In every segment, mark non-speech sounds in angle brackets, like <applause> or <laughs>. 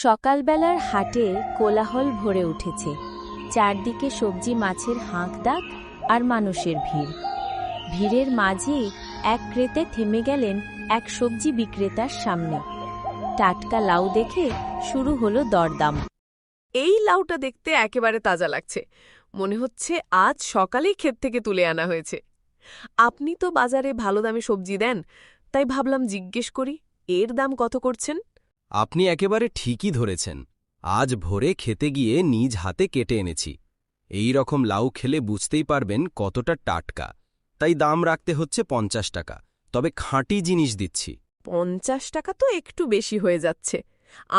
সকালবেলার হাটে কোলাহল ভরে উঠেছে। চারদিকে সবজি, মাছের হাঁক ডাক আর মানুষের ভিড়। ভিড়ের মাঝে এক ক্রেতে থেমে গেলেন এক সবজি বিক্রেতার সামনে। টাটকা লাউ দেখে শুরু হলো দরদাম। এই লাউটা দেখতে একেবারে তাজা লাগছে। মনে হচ্ছে আজ সকালেই ক্ষেত থেকে তুলে আনা হয়েছে। আপনি তো বাজারে ভালো দামে সবজি দেন, তাই ভাবলাম জিজ্ঞেস করি, এর দাম কত করছেন? আপনি একেবারে ঠিকই ধরেছেন। আজ ভোরে খেতে গিয়ে নিজ হাতে কেটে এনেছি। এই রকম লাউ খেলে বুঝতেই পারবেন কতটা টাটকা। তাই দাম রাখতে হচ্ছে পঞ্চাশ টাকা। তবে খাঁটি জিনিস দিচ্ছি। পঞ্চাশ টাকা তো একটু বেশি হয়ে যাচ্ছে।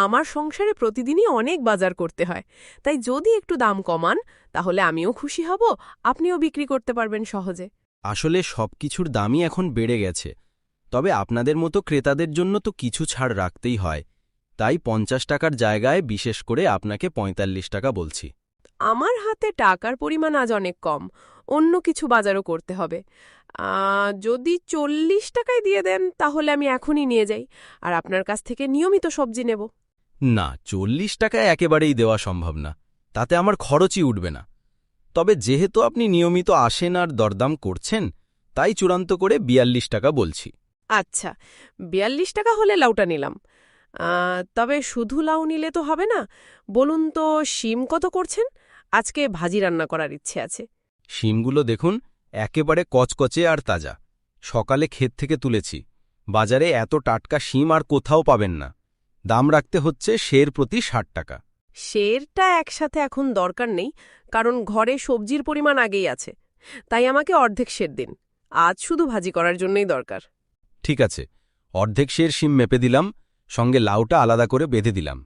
আমার সংসারে প্রতিদিনই অনেক বাজার করতে হয়। তাই যদি একটু দাম কমান তাহলে আমিও খুশি হব আপনিও বিক্রি করতে পারবেন সহজে। আসলে সবকিছুর দামই এখন বেড়ে গেছে। তবে আপনাদের মতো ক্রেতাদের জন্য তো কিছু ছাড় রাখতেই হয়। তাই পঞ্চাশ টাকার জায়গায় বিশেষ করে আপনাকে ৪৫ টাকা বলছি। আমার হাতে টাকার পরিমাণ আজ অনেক কম অন্য কিছু বাজারও করতে হবে। যদি চল্লিশ টাকায় দিয়ে দেন তাহলে আমি এখনই নিয়ে যাই আর আপনার কাছ থেকে নিয়মিত সবজি নেব। না চল্লিশ টাকায় একেবারেই দেওয়া সম্ভব না তাতে আমার খরচই উঠবে না। তবে যেহেতু আপনি নিয়মিত আসেন আর দরদাম করছেন তাই চূড়ান্ত করে বিয়াল্লিশ টাকা বলছি। আচ্ছা বিয়াল্লিশ টাকা হলে লাউটা নিলাম। তবে শুধু লাউ নিলে তো হবে না। বলুন তো শিম কত করছেন? আজকে ভাজি রান্না করার ইচ্ছে আছে। শিমগুলো দেখুন একেবারে কচকচে আর তাজা। সকালে ক্ষেত থেকে তুলেছি। বাজারে এত টাটকা শিম আর কোথাও পাবেন না। দাম রাখতে হচ্ছে শের প্রতি ষাট টাকা। শেরটা একসাথে এখন দরকার নেই কারণ ঘরে সবজির পরিমাণ আগেই আছে। তাই আমাকে অর্ধেক শের দিন। আজ শুধু ভাজি করার জন্যই দরকার। ঠিক আছে অর্ধেক শের শিম মেপে দিলাম সঙ্গে লাউটা আলাদা করে বেঁধে দিলাম।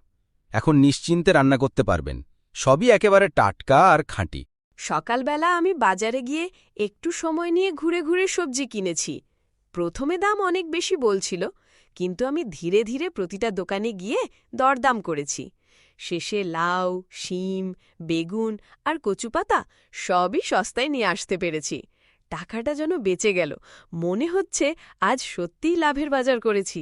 এখন নিশ্চিন্তে রান্না করতে পারবেন। সবই একেবারে টাটকা আর খাঁটি। সকালবেলা আমি বাজারে গিয়ে একটু সময় নিয়ে ঘুরে ঘুরে সবজি কিনেছি। প্রথমে দাম অনেক বেশি বলছিল, কিন্তু আমি ধীরে ধীরে প্রতিটা দোকানে গিয়ে দরদাম করেছি। শেষে লাউ, শিম, বেগুন আর কচুপাতা সবই সস্তায় নিয়ে আসতে পেরেছি। টাকাটা যেন বেঁচে গেল। মনে হচ্ছে আজ সত্যিই লাভের বাজার করেছি।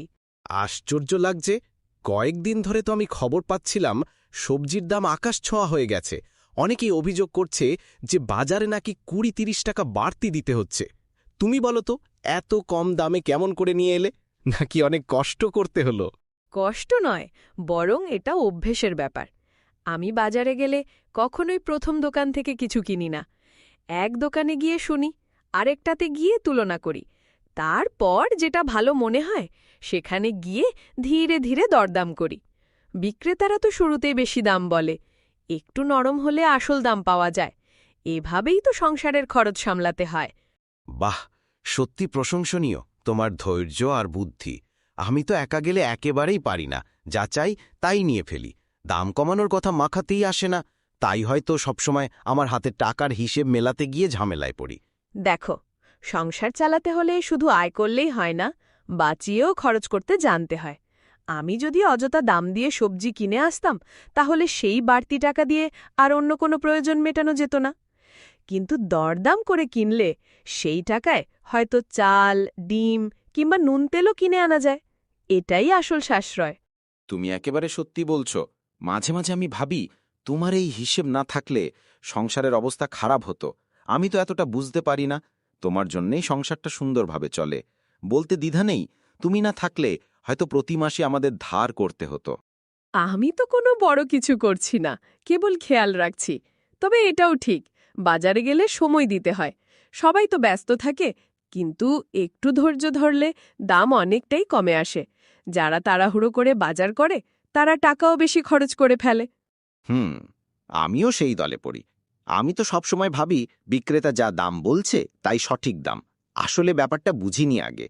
আশ্চর্য লাগছে কয়েকদিন ধরে তো আমি খবর পাচ্ছিলাম সবজির দাম আকাশ ছোঁয়া হয়ে গেছে। অনেকেই অভিযোগ করছে যে বাজারে নাকি কুড়ি তিরিশ টাকা বাড়তি দিতে হচ্ছে। তুমি বলো তো, এত কম দামে কেমন করে নিয়ে এলে? নাকি অনেক কষ্ট করতে হলো? কষ্ট নয়, বরং এটা অভ্যেসের ব্যাপার। আমি বাজারে গেলে কখনোই প্রথম দোকান থেকে কিছু কিনি না। এক দোকানে গিয়ে শুনি, আরেকটাতে গিয়ে তুলনা করি। তারপর যেটা ভালো মনে হয় সেখানে গিয়ে ধীরে ধীরে দরদাম করি। বিক্রেতারা তো শুরুতেই বেশি দাম বলে একটু নরম হলে আসল দাম পাওয়া যায় এভাবেই তো সংসারের খরচ সামলাতে হয়। বাহ সত্যি প্রশংসনীয় তোমার ধৈর্য আর বুদ্ধি। আমি তো একা গেলে একেবারেই পারি না যা চাই তাই নিয়ে ফেলি। দাম কমানোর কথা মাখাতেই আসে না তাই হয়তো সবসময় আমার হাতে টাকার হিসেব মেলাতে গিয়ে ঝামেলায় পড়ি। দেখো সংসার চালাতে হলে শুধু আয় করলেই হয় না, বাঁচিয়েও খরচ করতে জানতে হয়। আমি যদি অযথা দাম দিয়ে সবজি কিনে আসতাম, তাহলে সেই বাড়তি টাকা দিয়ে আর অন্য কোনো প্রয়োজন মেটানো যেত না। কিন্তু দরদাম করে কিনলে সেই টাকায় হয়তো চাল, ডিম কিংবা নুন তেলও কিনে আনা যায়। এটাই আসল সাশ্রয়। তুমি একেবারে সত্যি বলছো। মাঝে মাঝে আমি ভাবি, তোমার এই হিসেব না থাকলে সংসারের অবস্থা খারাপ হতো। আমি তো এতটা বুঝতে পারি না তোমার জন্যেই সংসারটা সুন্দরভাবে চলে। বলতে দ্বিধা নেই তুমি না থাকলে হয়তো প্রতি মাসে আমাদের ধার করতে হতো। আমি তো কোনো বড় কিছু করছি না কেবল খেয়াল রাখছি। তবে এটাও ঠিক বাজারে গেলে সময় দিতে হয়। সবাই তো ব্যস্ত থাকে কিন্তু একটু ধৈর্য ধরলে দাম অনেকটাই কমে আসে। যারা তাড়াহুড়ো করে বাজার করে তারা টাকাও বেশি খরচ করে ফেলে। হুম আমিও সেই দলে পড়ি। আমি তো সবসময় ভাবি, বিক্রেতা যা দাম বলছে, তাই সঠিক দাম। আসলে ব্যাপারটা বুঝিনি আগে।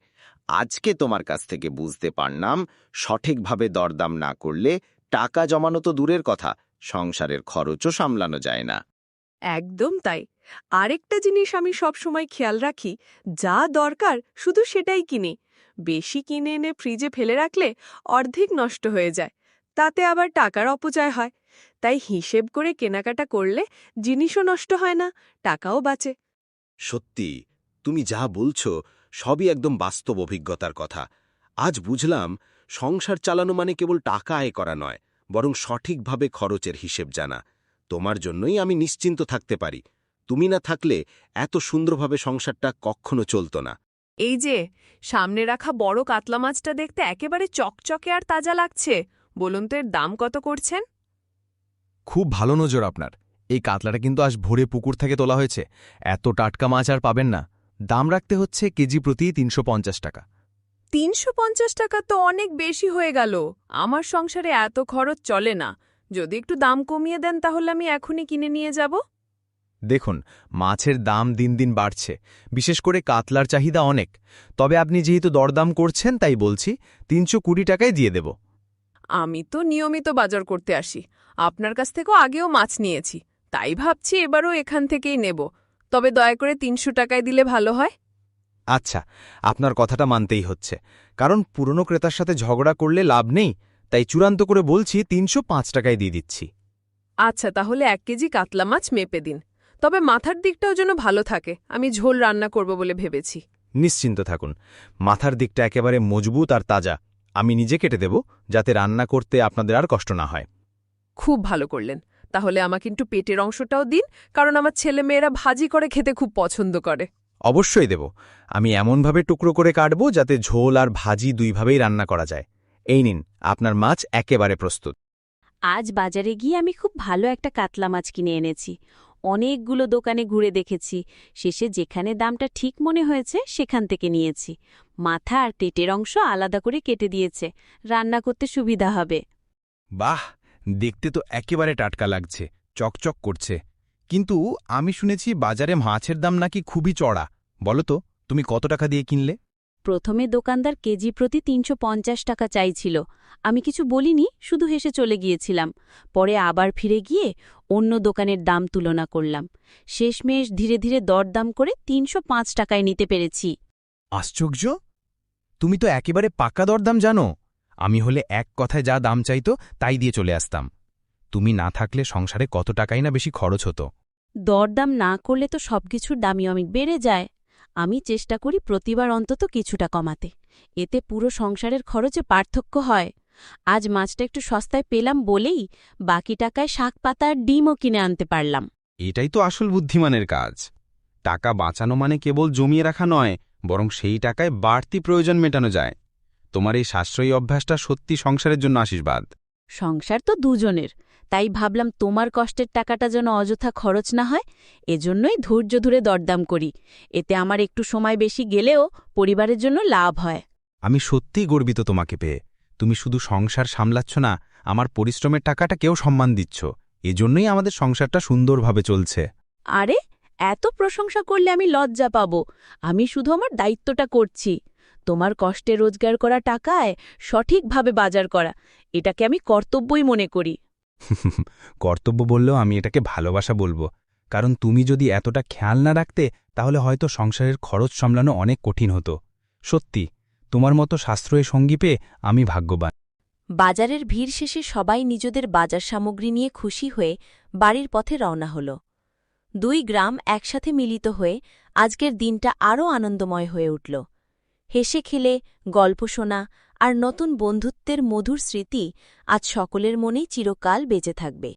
আজকে তোমার কাছ থেকে বুঝতে পারলাম, সঠিকভাবে দরদাম না করলে টাকা জমানো তো দূরের কথা, সংসারের খরচও সামলানো যায় না। একদম তাই। আরেকটা জিনিস আমি সবসময় খেয়াল রাখি, যা দরকার শুধু সেটাই কিনি। বেশি কিনে এনে ফ্রিজে ফেলে রাখলে অর্ধেক নষ্ট হয়ে যায়, তাতে আবার টাকার অপচয় হয়। তাই হিসেব করে কেনাকাটা করলে জিনিসও নষ্ট হয় না টাকাও বাঁচে। সত্যি তুমি যা বলছো সবই একদম বাস্তব অভিজ্ঞতার কথা। আজ বুঝলাম সংসার চালানো মানে কেবল টাকা আয় করা নয় বরং সঠিকভাবে খরচের হিসেব জানা। তোমার জন্যই আমি নিশ্চিন্ত থাকতে পারি। তুমি না থাকলে এত সুন্দরভাবে সংসারটা কখনো চলত না। এই যে সামনে রাখা বড় কাতলা মাছটা দেখতে একেবারে চকচকে আর তাজা লাগছে। বলুন তো এর দাম কত করছেন? খুব ভালো নজর আপনার। এই কাতলাটা কিন্তু আজ ভোরে পুকুর থেকে তোলা হয়েছে। এত টাটকা মাছ আর পাবেন না। দাম রাখতে হচ্ছে কেজি প্রতি তিনশো পঞ্চাশ টাকা। তিনশো পঞ্চাশ টাকা তো অনেক বেশি হয়ে গেল। আমার সংসারে এত খরচ চলে না। যদি একটু দাম কমিয়ে দেন তাহলে আমি এখনই কিনে নিয়ে যাব। দেখুন মাছের দাম দিন দিন বাড়ছে। বিশেষ করে কাতলার চাহিদা অনেক। তবে আপনি যেহেতু দরদাম করছেন তাই বলছি তিনশো কুড়ি টাকায় দিয়ে দেব। আমি তো নিয়মিত বাজার করতে আসি। আপনার কাছ থেকেও আগেও মাছ নিয়েছি। তাই ভাবছি এবারও এখান থেকেই নেব। তবে দয়া করে তিনশো টাকায় দিলে ভালো হয়। আচ্ছা আপনার কথাটা মানতেই হচ্ছে। কারণ পুরনো ক্রেতার সাথে ঝগড়া করলে লাভ নেই তাই চূড়ান্ত করে বলছি তিনশো পাঁচ টাকায় দিয়ে দিচ্ছি। আচ্ছা তাহলে এক কেজি কাতলা মাছ মেপে দিন। তবে মাথার দিকটাও যেন ভালো থাকে। আমি ঝোল রান্না করব বলে ভেবেছি। নিশ্চিন্ত থাকুন। মাথার দিকটা একেবারে মজবুত আর তাজা। আমি নিজে কেটে দেব যাতে রান্না করতে আপনাদের আর কষ্ট না হয়। খুব ভালো করলেন। তাহলে আমাকে একটু পেটের অংশটাও দিন কারণ আমার ছেলে মেয়েরা ভাজি করে খেতে খুব পছন্দ করে। অবশ্যই দেব। আমি এমনভাবে টুকরো করে কাটব যাতে ঝোল আর ভাজি দুইভাবেই রান্না করা যায়। এই নিন আপনার মাছ একেবারে প্রস্তুত। আজ বাজারে গিয়ে আমি খুব ভালো একটা কাতলা মাছ কিনে এনেছি। অনেকগুলো দোকানে ঘুরে দেখেছি। শেষে যেখানে দামটা ঠিক মনে হয়েছে, সেখান থেকে নিয়েছি। মাথা আর পেটের অংশ আলাদা করে কেটে দিয়েছে। রান্না করতে সুবিধা হবে। বাহ! দেখতে তো একেবারে টাটকা লাগছে, চকচক করছে। কিন্তু আমি শুনেছি বাজারে মাছের দাম নাকি খুবই চড়া। বলো তো, তুমি কত টাকা দিয়ে কিনলে? প্রথমে দোকানদার কেজি প্রতি তিনশো পঞ্চাশ টাকা চাইছিল। আমি কিছু বলিনি শুধু হেসে চলে গিয়েছিলাম। পরে আবার ফিরে গিয়ে অন্য দোকানের দাম তুলনা করলাম। শেষমেশ ধীরে ধীরে দরদাম করে তিনশো পাঁচ টাকায় নিতে পেরেছি। আশ্চর্য! তুমি তো একেবারে পাকা দরদাম জানো। আমি হলে এক কথায় যা দাম চাইতো তাই দিয়ে চলে আসতাম। তুমি না থাকলে সংসারে কত টাকাই না বেশি খরচ হতো। দরদাম না করলে তো সবকিছুর দামই অনেক বেড়ে যায়। আমি চেষ্টা করি প্রতিবার অন্তত কিছুটা কমাতে। এতে পুরো সংসারের খরচে পার্থক্য হয়। আজ মাছটা একটু সস্তায় পেলাম বলেই বাকি টাকায় শাক পাতা আর ডিমও কিনে আনতে পারলাম। এটাই তো আসল বুদ্ধিমানের কাজ। টাকা বাঁচানো মানে কেবল জমিয়ে রাখা নয় বরং সেই টাকায় বাড়তি প্রয়োজন মেটানো যায়। তোমার এই সাশ্রয়ী অভ্যাসটা সত্যি সংসারের জন্য আশীর্বাদ। সংসার তো দুজনের। তাই ভাবলাম তোমার কষ্টের টাকাটা যেন অযথা খরচ না হয় এজন্যই ধৈর্য ধরে দরদাম করি। এতে আমার একটু সময় বেশি গেলেও পরিবারের জন্য লাভ হয়। আমি সত্যিই গর্বিত তোমাকে পেয়ে। তুমি শুধু সংসার সামলাচ্ছ না আমার পরিশ্রমের টাকাটা কেউ সম্মান দিচ্ছ। এজন্যই আমাদের সংসারটা সুন্দরভাবে চলছে। আরে এত প্রশংসা করলে আমি লজ্জা পাব। আমি শুধু আমার দায়িত্বটা করছি। তোমার কষ্টে রোজগার করা টাকায় সঠিকভাবে বাজার করা এটাকে আমি কর্তব্যই মনে করি। <laughs> কর্তব্য বললেও আমি এটাকে ভালোবাসা বলব। কারণ তুমি যদি এতটা খেয়াল না রাখতে, তাহলে হয়তো সংসারের খরচ সামলানো অনেক কঠিন হতো। সত্যি, তোমার মতো সাশ্রয়ী সঙ্গী পেয়ে আমি ভাগ্যবান। বাজারের ভিড় শেষে সবাই নিজেদের বাজার সামগ্রী নিয়ে খুশি হয়ে বাড়ির পথে রওনা হল। দুই গ্রাম একসাথে মিলিত হয়ে আজকের দিনটা আরও আনন্দময় হয়ে উঠল। হেসে খেলে, গল্প শোনা আর নতুন বন্ধুত্বের মধুর স্মৃতি আজ সকলের মনেই চিরকাল বেঁচে থাকবে।